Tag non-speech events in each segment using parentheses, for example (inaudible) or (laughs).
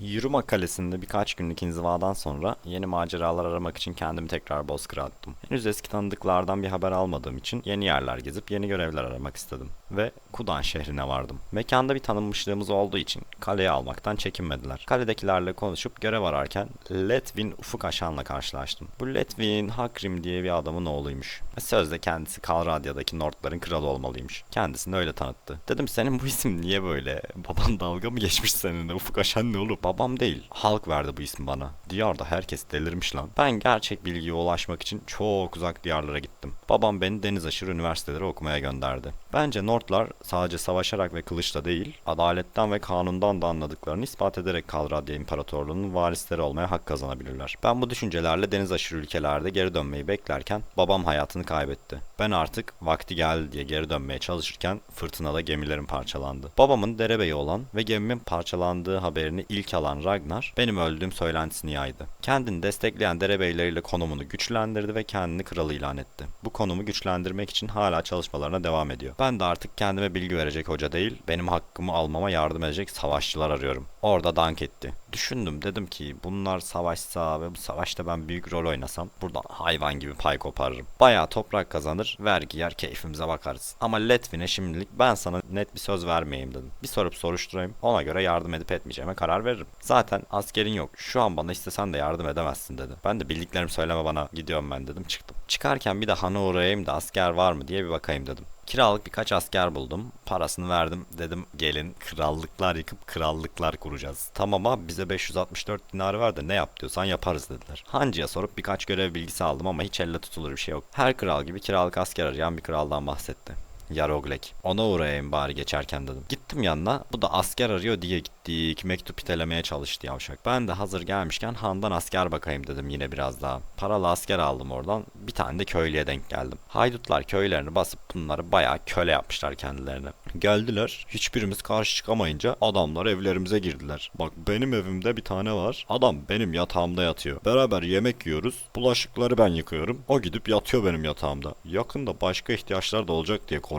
Yürüma Kalesi'nde birkaç günlük inzivadan sonra yeni maceralar aramak için kendimi tekrar Bozkır'a attım. Henüz eski tanıdıklardan bir haber almadığım için yeni yerler gezip yeni görevler aramak istedim. Ve Kudan şehrine vardım. Mekanda bir tanınmışlığımız olduğu için kaleye almaktan çekinmediler. Kaledekilerle konuşup görev ararken Letvin Ufuk Aşan'la karşılaştım. Bu Letvin Hakrim diye bir adamın oğluymuş. Sözde kendisi Kalradya'daki Nordların kralı olmalıymış. Kendisini öyle tanıttı. Dedim senin bu isim niye böyle? Baban dalga mı geçmiş seninle? Ufuk Aşan ne olur? Babam değil. Halk verdi bu ismi bana. Diyarda herkes delirmiş lan. Ben gerçek bilgiye ulaşmak için çok uzak diyarlara gittim. Babam beni deniz aşırı üniversitelere okumaya gönderdi. Bence Nordlar sadece savaşarak ve kılıçla değil, adaletten ve kanundan da anladıklarını ispat ederek Kalradya İmparatorluğu'nun varisleri olmaya hak kazanabilirler. Ben bu düşüncelerle deniz aşırı ülkelerde geri dönmeyi beklerken babam hayatını kaybetti. Ben artık vakti geldi diye geri dönmeye çalışırken fırtınada gemilerim parçalandı. Babamın derebeyi olan ve gemimin parçalandığı haberini ilk alan Ragnar benim öldüğüm söylentisini yaydı. Kendini destekleyen derebeyleriyle konumunu güçlendirdi ve kendini kral ilan etti. Bu konumu güçlendirmek için hala çalışmalarına devam ediyor. Ben de artık kendime bilgi verecek hoca değil, benim hakkımı almama yardım edecek savaşçılar arıyorum. Orada dank etti. Düşündüm dedim ki bunlar savaşsa ve bu savaşta ben büyük rol oynasam buradan hayvan gibi pay koparırım. Bayağı toprak kazanır, vergi yer keyfimize bakarız. Ama Letvin'e şimdilik ben sana net bir söz vermeyeyim dedim. Bir sorup soruşturayım ona göre yardım edip etmeyeceğime karar veririm. Zaten askerin yok şu an bana istesen de yardım edemezsin dedi. Ben de bildiklerimi söyleme bana gidiyorum ben dedim çıktım. Çıkarken bir de hana uğrayayım da asker var mı diye bir bakayım dedim. Kiralık birkaç asker buldum. Parasını verdim. Dedim gelin krallıklar yıkıp krallıklar kuracağız. Tamam abi bize 564 dinarı ver de ne yap diyorsan yaparız dediler. Hancıya sorup birkaç görev bilgisi aldım ama hiç elle tutulur bir şey yok. Her kral gibi kiralık asker arayan bir kraldan bahsetti. Yaroglek. Ona uğrayayım bari geçerken dedim. Gittim yanına. Bu da asker arıyor diye gittik. Mektup itelemeye çalıştı yavşak. Ben de hazır gelmişken handan asker bakayım dedim yine biraz daha. Paralı asker aldım oradan. Bir tane de köylüye denk geldim. Haydutlar köylerini basıp bunları bayağı köle yapmışlar kendilerine. Geldiler. Hiçbirimiz karşı çıkamayınca adamlar evlerimize girdiler. Bak benim evimde bir tane var. Adam benim yatağımda yatıyor. Beraber yemek yiyoruz. Bulaşıkları ben yıkıyorum. O gidip yatıyor benim yatağımda. Yakında başka ihtiyaçlar da olacak diye korkuyorum.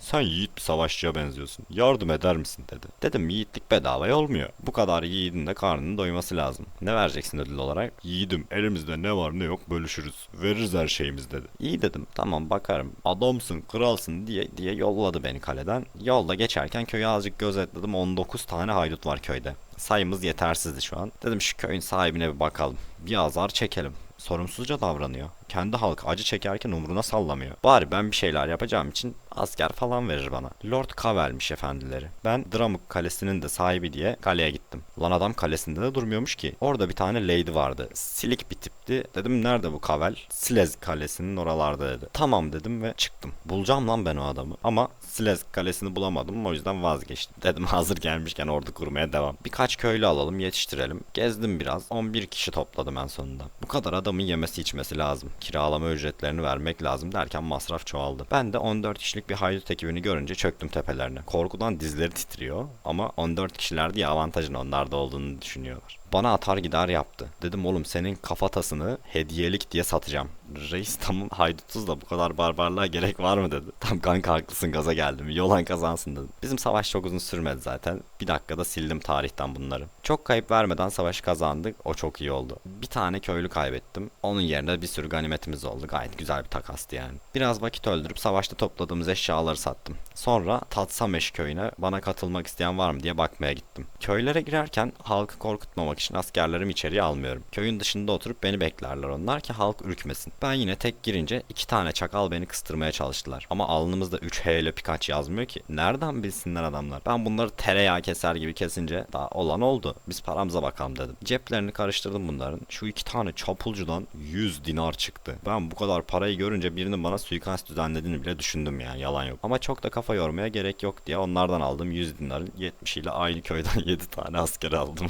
Sen yiğit bir savaşçıya benziyorsun. Yardım eder misin dedi. Dedim yiğitlik bedavaya olmuyor. Bu kadar yiğidin de karnının doyması lazım. Ne vereceksin ödül olarak? Yiğidim elimizde ne var ne yok bölüşürüz. Veririz her şeyimiz dedi. İyi dedim tamam bakarım. Adamsın kralsın diye diye yolladı beni kaleden. Yolda geçerken köyü azıcık gözetledim. 19 tane haydut var köyde. Sayımız yetersizdi şu an. Dedim şu köyün sahibine bir bakalım. Bir azar çekelim. Sorumsuzca davranıyor. Kendi halkı acı çekerken umruna sallamıyor. Bari ben bir şeyler yapacağım için asker falan verir bana. Lord Cavell'miş efendileri. Ben Dramuk Kalesi'nin de sahibi diye kaleye gittim. Lan adam kalesinde de durmuyormuş ki. Orada bir tane lady vardı. Silik bir tipti. Dedim nerede bu Cavell? Silez Kalesi'nin oralarda dedi. Tamam dedim ve çıktım. Bulacağım lan ben o adamı. Ama Silez Kalesi'ni bulamadım o yüzden vazgeçtim. (laughs) Dedim hazır gelmişken ordu kurmaya devam. Birkaç köylü alalım yetiştirelim. Gezdim biraz. 11 kişi topladım en sonunda. Bu kadar adamın yemesi içmesi lazım. Kiralama ücretlerini vermek lazım derken masraf çoğaldı. Ben de 14 kişilik bir haydut ekibini görünce çöktüm tepelerine. Korkudan dizleri titriyor ama 14 kişiler diye avantajın onlarda olduğunu düşünüyorlar. Bana atar gider yaptı. Dedim oğlum senin kafatasını hediyelik diye satacağım. Reis tamam haydutuz da bu kadar barbarlığa gerek var mı dedi. Tam kanka haklısın gaza geldim. Yolan kazansın dedim. Bizim savaş çok uzun sürmedi zaten. Bir dakikada sildim tarihten bunları. Çok kayıp vermeden savaşı kazandık. O çok iyi oldu. Bir tane köylü kaybettim. Onun yerine bir sürü ganimetimiz oldu. Gayet güzel bir takastı yani. Biraz vakit öldürüp savaşta topladığımız eşyaları sattım. Sonra Tatsameş köyüne bana katılmak isteyen var mı diye bakmaya gittim. Köylere girerken halkı korkutmamak için askerlerimi içeriye almıyorum. Köyün dışında oturup beni beklerler onlar ki halk ürkmesin. Ben yine tek girince iki tane çakal beni kıstırmaya çalıştılar. Ama alnımızda 3H ile birkaç yazmıyor ki. Nereden bilsinler adamlar? Ben bunları tereyağı keser gibi kesince daha olan oldu. Biz paramıza bakalım dedim. Ceplerini karıştırdım bunların. Şu iki tane çapulcudan 100 dinar çıktı. Ben bu kadar parayı görünce birinin bana suikast düzenlediğini bile düşündüm yani yalan yok. Ama çok da kafa yormaya gerek yok diye onlardan aldım 100 dinarın 70 ile aynı köyden (laughs) 7 tane asker aldım.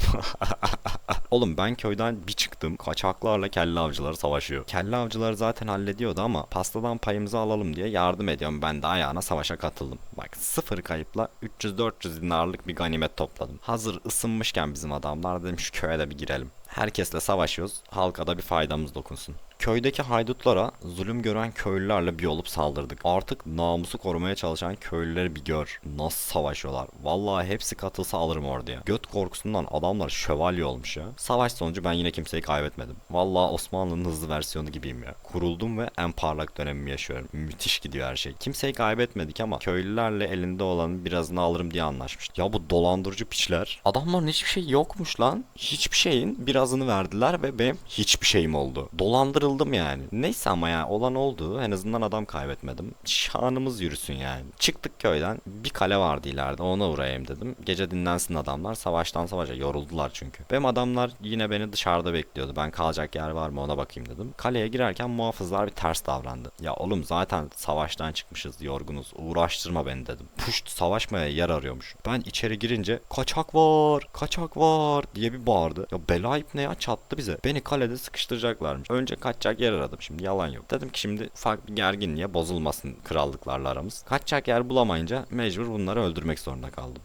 (laughs) Oğlum ben köyden bir çıktım. Kaçaklarla kelle avcıları savaşıyor. Kelle avcıları zaten hallediyordu ama pastadan payımızı alalım diye yardım ediyorum. Ben de ayağına savaşa katıldım. Bak sıfır kayıpla 300-400 dinarlık bir ganimet topladım. Hazır ısınmışken bizim adamlar dedim şu köye de bir girelim. Herkesle savaşıyoruz. Halka da bir faydamız dokunsun. Köydeki haydutlara zulüm gören köylülerle bir olup saldırdık. Artık namusu korumaya çalışan köylüleri bir gör. Nasıl savaşıyorlar. Vallahi hepsi katılsa alırım orduya. Göt korkusundan adamlar şövalye olmuş ya. Savaş sonucu ben yine kimseyi kaybetmedim. Vallahi Osmanlı'nın hızlı versiyonu gibiyim ya. Kuruldum ve en parlak dönemimi yaşıyorum. Müthiş gidiyor her şey. Kimseyi kaybetmedik ama köylülerle elinde olanın birazını alırım diye anlaşmıştık. Ya bu dolandırıcı piçler. Adamların hiçbir şey yokmuş lan. Hiçbir şeyin birazını verdiler ve benim hiçbir şeyim oldu. Dolandırıldım yani. Neyse ama ya olan oldu. En azından adam kaybetmedim. Şanımız yürüsün yani. Çıktık köyden. Bir kale vardı ileride. Ona uğrayayım dedim. Gece dinlensin adamlar. Savaştan savaşa yoruldular çünkü. Benim adamlar yine beni dışarıda bekliyordu. Ben kalacak yer var mı ona bakayım dedim. Kaleye girerken muhafızlar bir ters davrandı. Ya oğlum zaten savaştan çıkmışız yorgunuz. Uğraştırma beni dedim. Puşt savaşmaya yer arıyormuş. Ben içeri girince kaçak var, kaçak var diye bir bağırdı. Ya ne ya çattı bize. Beni kalede sıkıştıracaklarmış. Önce kaçacak yer aradım şimdi yalan yok. Dedim ki şimdi ufak bir gerginliğe bozulmasın krallıklarla aramız. Kaçacak yer bulamayınca mecbur bunları öldürmek zorunda kaldım.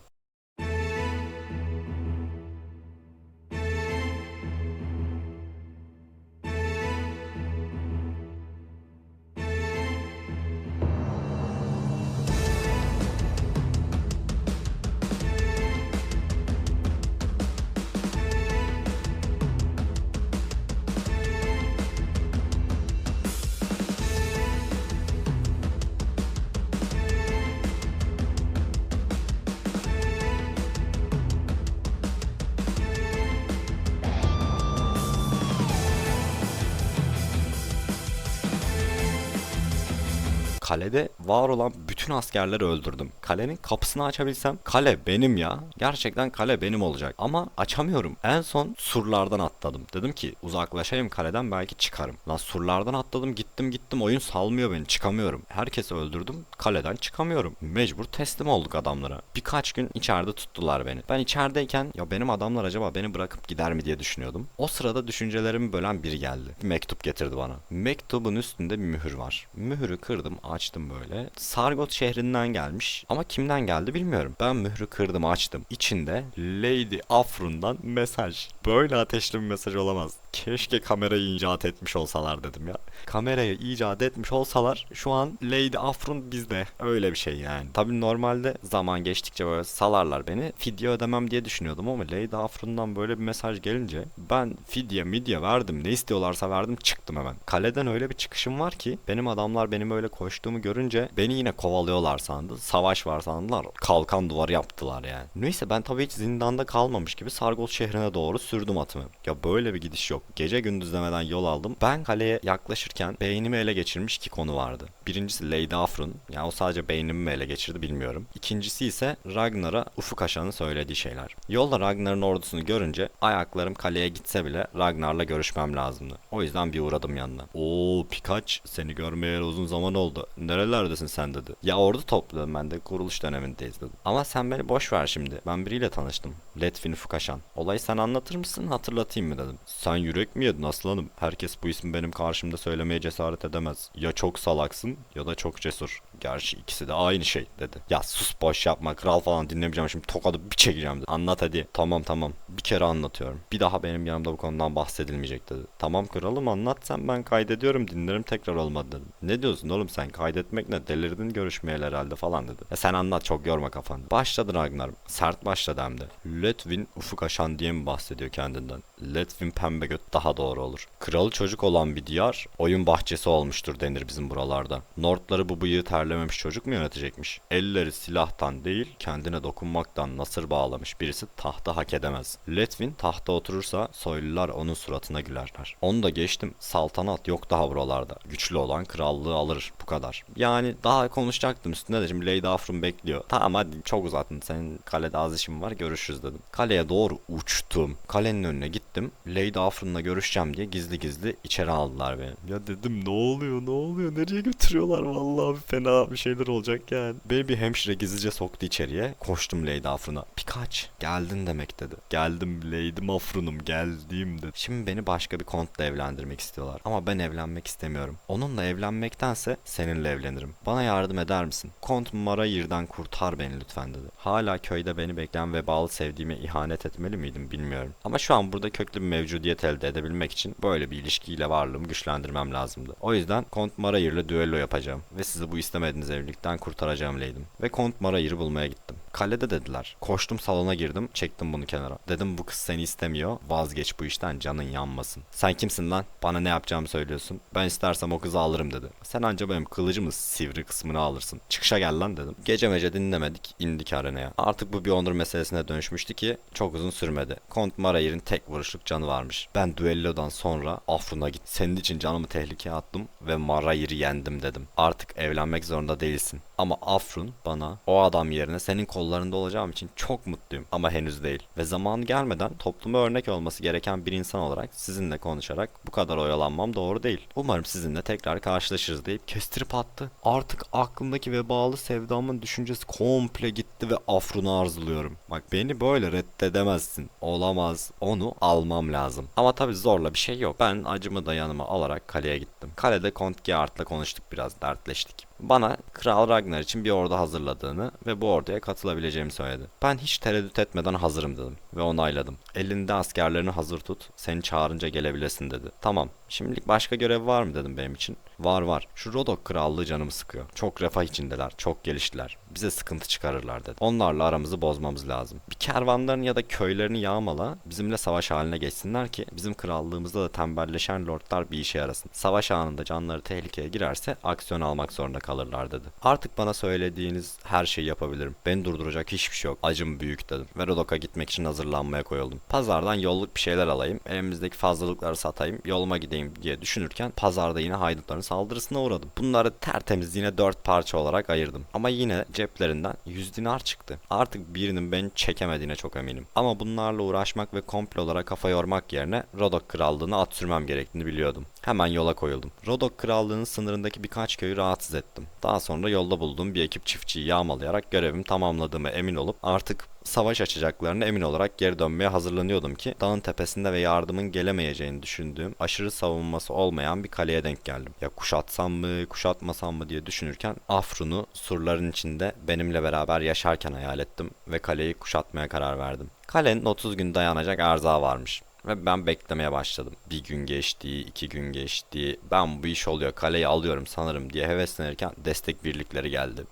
Kalede var olan bütün askerleri öldürdüm. Kalenin kapısını açabilsem kale benim ya. Gerçekten kale benim olacak. Ama açamıyorum. En son surlardan atladım. Dedim ki uzaklaşayım kaleden belki çıkarım. Lan surlardan atladım gittim gittim oyun salmıyor beni çıkamıyorum. Herkesi öldürdüm kaleden çıkamıyorum. Mecbur teslim olduk adamlara. Birkaç gün içeride tuttular beni. Ben içerideyken ya benim adamlar acaba beni bırakıp gider mi diye düşünüyordum. O sırada düşüncelerimi bölen biri geldi. Bir mektup getirdi bana. Mektubun üstünde bir mühür var. Mühürü kırdım açtım böyle. Sargot şehrinden gelmiş ama kimden geldi bilmiyorum. Ben mührü kırdım açtım. İçinde Lady Afrun'dan mesaj. Böyle ateşli bir mesaj olamaz. Keşke kamerayı icat etmiş olsalar dedim ya. Kamerayı icat etmiş olsalar şu an Lady Afrun bizde. Öyle bir şey yani. Tabi normalde zaman geçtikçe böyle salarlar beni. Fidye ödemem diye düşünüyordum ama Lady Afrun'dan böyle bir mesaj gelince ben fidye midye verdim. Ne istiyorlarsa verdim çıktım hemen. Kaleden öyle bir çıkışım var ki benim adamlar benim öyle koştuğumu görünce beni yine kovalıyorlar sandı. Savaş var sandılar. Kalkan duvar yaptılar yani. Neyse ben tabii hiç zindanda kalmamış gibi Sargos şehrine doğru sürdüm atımı. Ya böyle bir gidiş yok. Gece gündüz demeden yol aldım. Ben kaleye yaklaşırken beynimi ele geçirmiş iki konu vardı. Birincisi Lady Afrun. Yani o sadece beynimi mi ele geçirdi bilmiyorum. İkincisi ise Ragnar'a Ufuk Aşan'ın söylediği şeyler. Yolda Ragnar'ın ordusunu görünce ayaklarım kaleye gitse bile Ragnar'la görüşmem lazımdı. O yüzden bir uğradım yanına. Oo Pikaç seni görmeyeli uzun zaman oldu. Nerelerdesin sen dedi. Ya ordu topladım ben de kuruluş dönemindeyiz dedim. Ama sen beni boş ver şimdi. Ben biriyle tanıştım. Letvin Fukaşan. Olayı sen anlatır mısın hatırlatayım mı dedim. Sen yürek mi yedin aslanım? Herkes bu ismi benim karşımda söylemeye cesaret edemez. Ya çok salaksın ya da çok cesur. Gerçi ikisi de aynı şey dedi. Ya sus boş yapma kral falan dinlemeyeceğim şimdi tokadı bir çekeceğim dedi. Anlat hadi. Tamam tamam. Bir kere anlatıyorum. Bir daha benim yanımda bu konudan bahsedilmeyecek dedi. Tamam kralım anlat sen ben kaydediyorum dinlerim tekrar olmadı dedim. Ne diyorsun oğlum sen kaydetmek ne delirdin görüşmeyeli herhalde falan dedi. Ya sen anlat çok yorma kafanı. Başladı Ragnar. Sert başladı hem de. Letvin ufuk aşan diye mi bahsediyor kendinden? Letvin pembe göt daha doğru olur. Kralı çocuk olan bir diyar oyun bahçesi olmuştur denir bizim buralarda. Nordları bu bıyığı terlememiş çocuk mu yönetecekmiş? Elleri silahtan değil kendine dokunmaktan nasır bağlamış birisi tahta hak edemez. Letvin tahta oturursa soylular onun suratına gülerler. Onu da geçtim. Saltanat yok daha buralarda. Güçlü olan krallığı alır. Bu kadar. Yani daha konuşacaktım üstünde de şimdi Lady Afrun bekliyor. Tamam hadi çok uzattın. Senin kalede az işim var görüşürüz dedim. Kaleye doğru uçtum. Kalenin önüne gittim. Lady Afrun'la görüşeceğim diye gizli gizli içeri aldılar beni. Ya dedim ne oluyor ne oluyor nereye götürüyorlar vallahi bir bir şeyler olacak yani. Beni bir hemşire gizlice soktu içeriye. Koştum Lady Afrun'a. Pikaç geldin demek dedi. Geldim Lady Afrun'um geldim dedi. Şimdi beni başka bir kontla evlendirmek istiyorlar. Ama ben evlenmek istemiyorum. Onunla evlenmektense seninle evlenirim. Bana yardım eder misin? Kont Marayir'den kurtar beni lütfen dedi. Hala köyde beni bekleyen vebalı sevdiğime ihanet etmeli miydim bilmiyorum. Ama şu an burada kö köklü bir mevcudiyet elde edebilmek için böyle bir ilişkiyle varlığımı güçlendirmem lazımdı. O yüzden Kont Marayır'la düello yapacağım ve sizi bu istemediğiniz evlilikten kurtaracağım Leydim. Ve Kont Marayır'ı bulmaya gittim. Kalede dediler. Koştum salona girdim, çektim bunu kenara. Dedim bu kız seni istemiyor, vazgeç bu işten canın yanmasın. Sen kimsin lan? Bana ne yapacağımı söylüyorsun. Ben istersem o kızı alırım dedi. Sen anca benim kılıcımın sivri kısmını alırsın. Çıkışa gel lan dedim. Gece mece dinlemedik, indik arenaya. Artık bu bir onur meselesine dönüşmüştü ki çok uzun sürmedi. Kont Marayir'in tek vuruşluk canı varmış. Ben düellodan sonra Afrun'a git. Senin için canımı tehlikeye attım ve Marayir'i yendim dedim. Artık evlenmek zorunda değilsin. Ama Afrun bana o adam yerine senin kollarında olacağım için çok mutluyum ama henüz değil. Ve zamanı gelmeden topluma örnek olması gereken bir insan olarak sizinle konuşarak bu kadar oyalanmam doğru değil. Umarım sizinle tekrar karşılaşırız deyip kestirip attı. Artık aklımdaki vebalı sevdamın düşüncesi komple gitti ve Afrun'u arzuluyorum. Bak beni böyle reddedemezsin. Olamaz. Onu almam lazım. Ama tabi zorla bir şey yok. Ben acımı da yanıma alarak kaleye gittim. Kalede Kont Geart'la konuştuk biraz dertleştik. Bana Kral Ragnar için bir ordu hazırladığını ve bu orduya katılabileceğimi söyledi. Ben hiç tereddüt etmeden hazırım dedim ve onayladım. Elinde askerlerini hazır tut, seni çağırınca gelebilesin dedi. Tamam, şimdilik başka görev var mı dedim benim için. Var var. Şu Rodok krallığı canımı sıkıyor. Çok refah içindeler, çok geliştiler. Bize sıkıntı çıkarırlar dedi. Onlarla aramızı bozmamız lazım. Bir kervanların ya da köylerini yağmala, bizimle savaş haline geçsinler ki bizim krallığımızda da tembelleşen lordlar bir işe yarasın. Savaş anında canları tehlikeye girerse aksiyon almak zorunda kalırlar dedi. Artık bana söylediğiniz her şeyi yapabilirim. Beni durduracak hiçbir şey yok. Acım büyük dedim. Ve Rodok'a gitmek için hazırlanmaya koyuldum. Pazardan yolluk bir şeyler alayım. Elimizdeki fazlalıkları satayım. Yoluma gideyim diye düşünürken pazarda yine haydutların saldırısına uğradım. Bunları tertemiz yine dört parça olarak ayırdım. Ama yine ceplerinden 100 dinar çıktı. Artık birinin beni çekemediğine çok eminim. Ama bunlarla uğraşmak ve komplolara kafa yormak yerine Rodok krallığına at sürmem gerektiğini biliyordum. Hemen yola koyuldum. Rodok krallığının sınırındaki birkaç köyü rahatsız ettim. Daha sonra yolda bulduğum bir ekip çiftçiyi yağmalayarak görevimi tamamladığıma emin olup artık savaş açacaklarına emin olarak geri dönmeye hazırlanıyordum ki dağın tepesinde ve yardımın gelemeyeceğini düşündüğüm aşırı savunması olmayan bir kaleye denk geldim. Ya kuşatsam mı kuşatmasam mı diye düşünürken Afrun'u surların içinde benimle beraber yaşarken hayal ettim ve kaleyi kuşatmaya karar verdim. Kalenin 30 gün dayanacak erzağı varmış. Ve ben beklemeye başladım. Bir gün geçti, iki gün geçti. Ben bu iş oluyor, kaleyi alıyorum sanırım diye heveslenirken destek birlikleri geldi.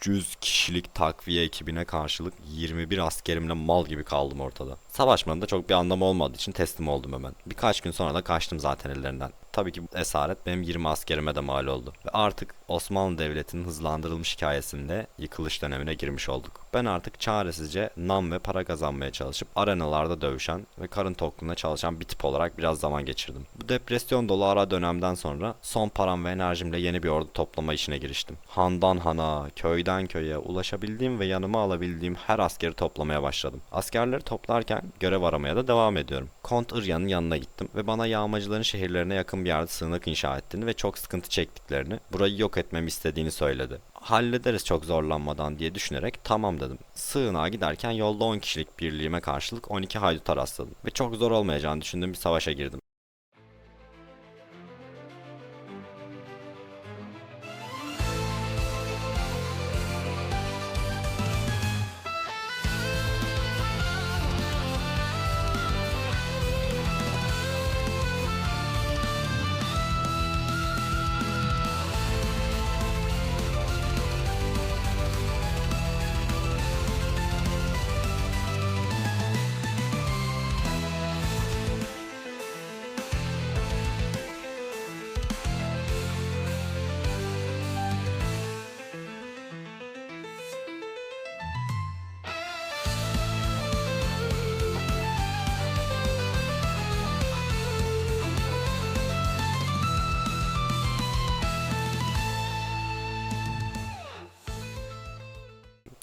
300 kişilik takviye ekibine karşılık 21 askerimle mal gibi kaldım ortada. Savaşmanın da çok bir anlamı olmadığı için teslim oldum hemen. Birkaç gün sonra da kaçtım zaten ellerinden. Tabii ki bu esaret benim 20 askerime de mal oldu. Ve artık Osmanlı Devleti'nin hızlandırılmış hikayesinde yıkılış dönemine girmiş olduk. Ben artık çaresizce nam ve para kazanmaya çalışıp arenalarda dövüşen ve karın tokluğuna çalışan bir tip olarak biraz zaman geçirdim. Bu depresyon dolu ara dönemden sonra son param ve enerjimle yeni bir ordu toplama işine giriştim. Handan hana, köyden köye ulaşabildiğim ve yanıma alabildiğim her askeri toplamaya başladım. Askerleri toplarken görev aramaya da devam ediyorum. Kont Irya'nın yanına gittim ve bana yağmacıların şehirlerine yakın bir yerde sığınak inşa ettiğini ve çok sıkıntı çektiklerini, burayı yok etmemi istediğini söyledi. Hallederiz çok zorlanmadan diye düşünerek tamam dedim. Sığınağa giderken yolda 10 kişilik birliğime karşılık 12 hayduta rastladım ve çok zor olmayacağını düşündüğüm bir savaşa girdim.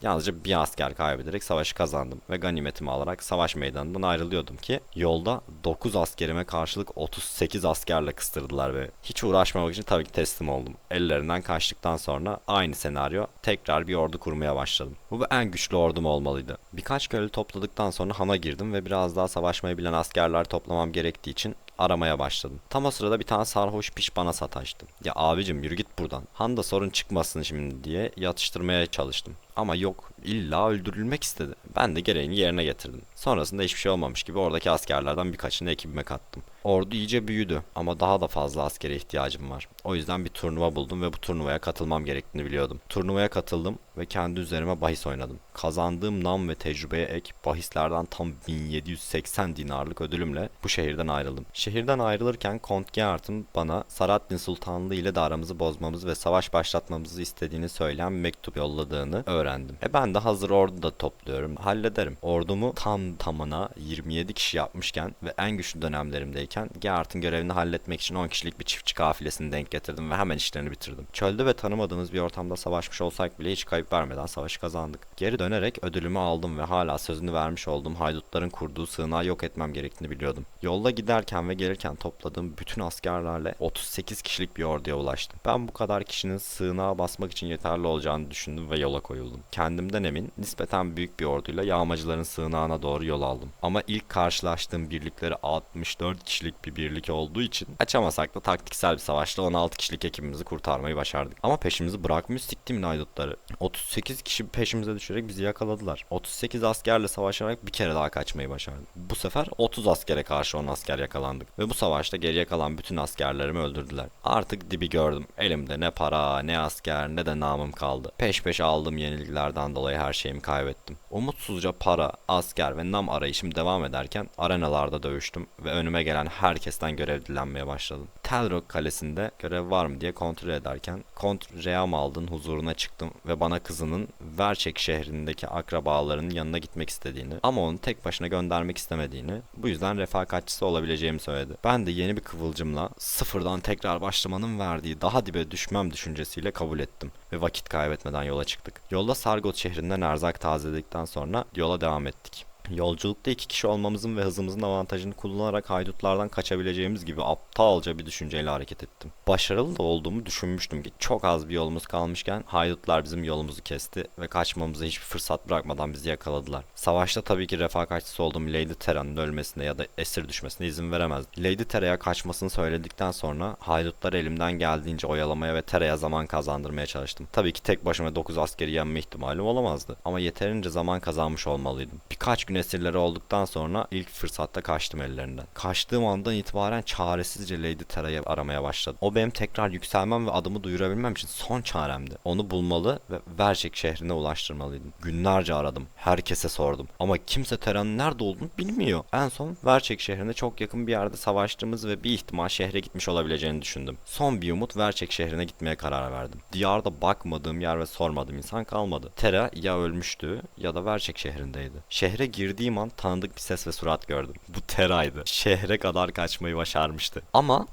Yalnızca bir asker kaybederek savaşı kazandım ve ganimetimi alarak savaş meydanından ayrılıyordum ki yolda 9 askerime karşılık 38 askerle kıstırdılar ve hiç uğraşmamak için tabii ki teslim oldum. Ellerinden kaçtıktan sonra aynı senaryo tekrar bir ordu kurmaya başladım. Bu en güçlü ordum olmalıydı. Birkaç köylü topladıktan sonra hana girdim ve biraz daha savaşmayı bilen askerler toplamam gerektiği için aramaya başladım. Tam o sırada bir tane sarhoş piş bana sataştı. Ya abicim yürü git buradan. Handa sorun çıkmasın şimdi diye yatıştırmaya çalıştım. Ama yok İlla öldürülmek istedi. Ben de gereğini yerine getirdim. Sonrasında hiçbir şey olmamış gibi oradaki askerlerden birkaçını ekibime kattım. Ordu iyice büyüdü ama daha da fazla askere ihtiyacım var. O yüzden bir turnuva buldum ve bu turnuvaya katılmam gerektiğini biliyordum. Turnuvaya katıldım ve kendi üzerime bahis oynadım. Kazandığım nam ve tecrübeye ek bahislerden tam 1780 dinarlık ödülümle bu şehirden ayrıldım. Şehirden ayrılırken Kont Gerard'ın bana Saraddin Sultanlığı ile de aramızı bozmamızı ve savaş başlatmamızı istediğini söyleyen mektup yolladığını öğrendim. E ben de hazır ordu da topluyorum. Hallederim. Ordumu tam tamına 27 kişi yapmışken ve en güçlü dönemlerimdeyken Gerard'ın görevini halletmek için 10 kişilik bir çiftçi kafilesini denk getirdim ve hemen işlerini bitirdim. Çölde ve tanımadığımız bir ortamda savaşmış olsak bile hiç kayıp vermeden savaşı kazandık. Geri dönerek ödülümü aldım ve hala sözünü vermiş olduğum haydutların kurduğu sığınağı yok etmem gerektiğini biliyordum. Yolda giderken ve gelirken topladığım bütün askerlerle 38 kişilik bir orduya ulaştım. Ben bu kadar kişinin sığınağa basmak için yeterli olacağını düşündüm ve yola koyuldum. Kendimden emin, nispeten büyük bir orduyla yağmacıların sığınağına doğru yol aldım. Ama ilk karşılaştığım birlikleri 64 kişilik bir birlik olduğu için açamasak da taktiksel bir savaşla 16 kişilik ekibimizi kurtarmayı başardık. Ama peşimizi bırakmıyor siktimin haydutları. 38 kişi peşimize düşerek bizi yakaladılar. 38 askerle savaşarak bir kere daha kaçmayı başardık. Bu sefer 30 askere karşı 10 asker yakalandık. Ve bu savaşta geriye kalan bütün askerlerimi öldürdüler. Artık dibi gördüm. Elimde ne para, ne asker, ne de namım kaldı. Peş peşe aldığım yenilgilerden dolayı her şeyimi kaybettim. Umutsuzca para, asker ve nam arayışım devam ederken arenalarda dövüştüm ve önüme gelen herkesten görev dilenmeye başladım. Telrock kalesinde görev var mı diye kontrol ederken Kont Reamald'ın huzuruna çıktım ve bana kızının Verçek şehrindeki akrabalarının yanına gitmek istediğini ama onu tek başına göndermek istemediğini bu yüzden refakatçisi olabileceğimi söyledi. Ben de yeni bir kıvılcımla sıfırdan tekrar başlamanın verdiği daha dibe düşmem düşüncesiyle kabul ettim ve vakit kaybetmeden yola çıktık. Yolda Sargot şehrinden erzak tazeledikten sonra yola devam ettik. Yolculukta iki kişi olmamızın ve hızımızın avantajını kullanarak haydutlardan kaçabileceğimiz gibi aptalca bir düşünceyle hareket ettim. Başarılı da olduğumu düşünmüştüm ki çok az bir yolumuz kalmışken haydutlar bizim yolumuzu kesti ve kaçmamıza hiçbir fırsat bırakmadan bizi yakaladılar. Savaşta tabii ki refakatçisi olduğum Lady Terra'nın ölmesine ya da esir düşmesine izin veremezdim. Lady Terra'ya kaçmasını söyledikten sonra haydutları elimden geldiğince oyalamaya ve Terra'ya zaman kazandırmaya çalıştım. Tabii ki tek başıma 9 askeri yenme ihtimalim olamazdı ama yeterince zaman kazanmış olmalıydım. Birkaç gün esirleri olduktan sonra ilk fırsatta kaçtım ellerinden. Kaçtığım andan itibaren çaresizce Lady Terra'yı aramaya başladım. O benim tekrar yükselmem ve adımı duyurabilmem için son çaremdi. Onu bulmalı ve Vercek şehrine ulaştırmalıydım. Günlerce aradım. Herkese sordum. Ama kimse Terra'nın nerede olduğunu bilmiyor. En son Vercek şehrine çok yakın bir yerde savaştığımız ve bir ihtimal şehre gitmiş olabileceğini düşündüm. Son bir umut Vercek şehrine gitmeye karar verdim. Diyarda bakmadığım yer ve sormadığım insan kalmadı. Terra ya ölmüştü ya da Vercek şehrindeydi. Şehre girdiğim an tanıdık bir ses ve surat gördüm. Bu Terra'ydı. Şehre kadar kaçmayı başarmıştı. Ama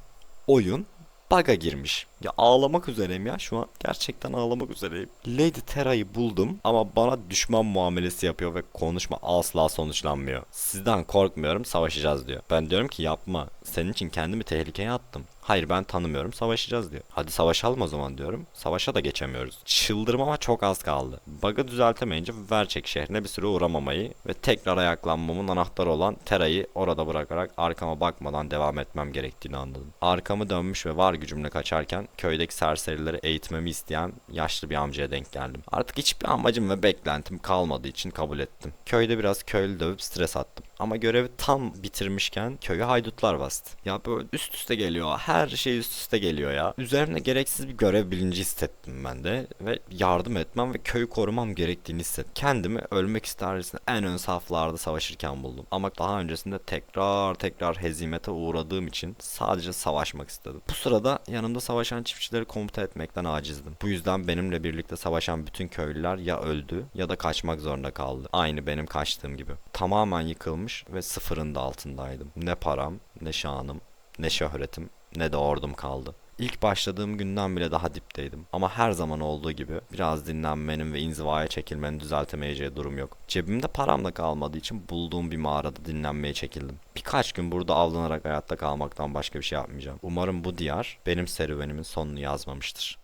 oyun bug'a girmiş. Ya ağlamak üzereyim ya şu an gerçekten ağlamak üzereyim. Lady Terra'yı buldum ama bana düşman muamelesi yapıyor ve konuşma asla sonuçlanmıyor. Sizden korkmuyorum savaşacağız diyor. Ben diyorum ki yapma senin için kendimi tehlikeye attım. Hayır ben tanımıyorum savaşacağız diyor. Hadi savaşalım o zaman diyorum. Savaşa da geçemiyoruz. Çıldırmama çok az kaldı. Bug'ı düzeltemeyince Verçek şehrine bir süre uğramamayı ve tekrar ayaklanmamın anahtarı olan Tera'yı orada bırakarak arkama bakmadan devam etmem gerektiğini anladım. Arkamı dönmüş ve var gücümle kaçarken köydeki serserileri eğitmemi isteyen yaşlı bir amcaya denk geldim. Artık hiçbir amacım ve beklentim kalmadığı için kabul ettim. Köyde biraz köylü dövüp stres attım. Ama görevi tam bitirmişken köyü haydutlar bastı. Ya böyle üst üste geliyor. Her şey üst üste geliyor ya. Üzerimde gereksiz bir görev bilinci hissettim ben de. Ve yardım etmem ve köyü korumam gerektiğini hissettim. Kendimi ölmek istercesine en ön saflarda savaşırken buldum. Ama daha öncesinde tekrar tekrar hezimete uğradığım için sadece savaşmak istedim. Bu sırada yanımda savaşan çiftçileri komuta etmekten acizdim. Bu yüzden benimle birlikte savaşan bütün köylüler ya öldü ya da kaçmak zorunda kaldı. Aynı benim kaçtığım gibi. Tamamen yıkılmış ve sıfırın da altındaydım. Ne param, ne şanım, ne şöhretim, ne de ordum kaldı. İlk başladığım günden bile daha dipteydim. Ama her zaman olduğu gibi biraz dinlenmenin ve inzivaya çekilmenin düzeltemeyeceği durum yok. Cebimde param da kalmadığı için bulduğum bir mağarada dinlenmeye çekildim. Birkaç gün burada avlanarak hayatta kalmaktan başka bir şey yapmayacağım. Umarım bu diyar benim serüvenimin sonunu yazmamıştır.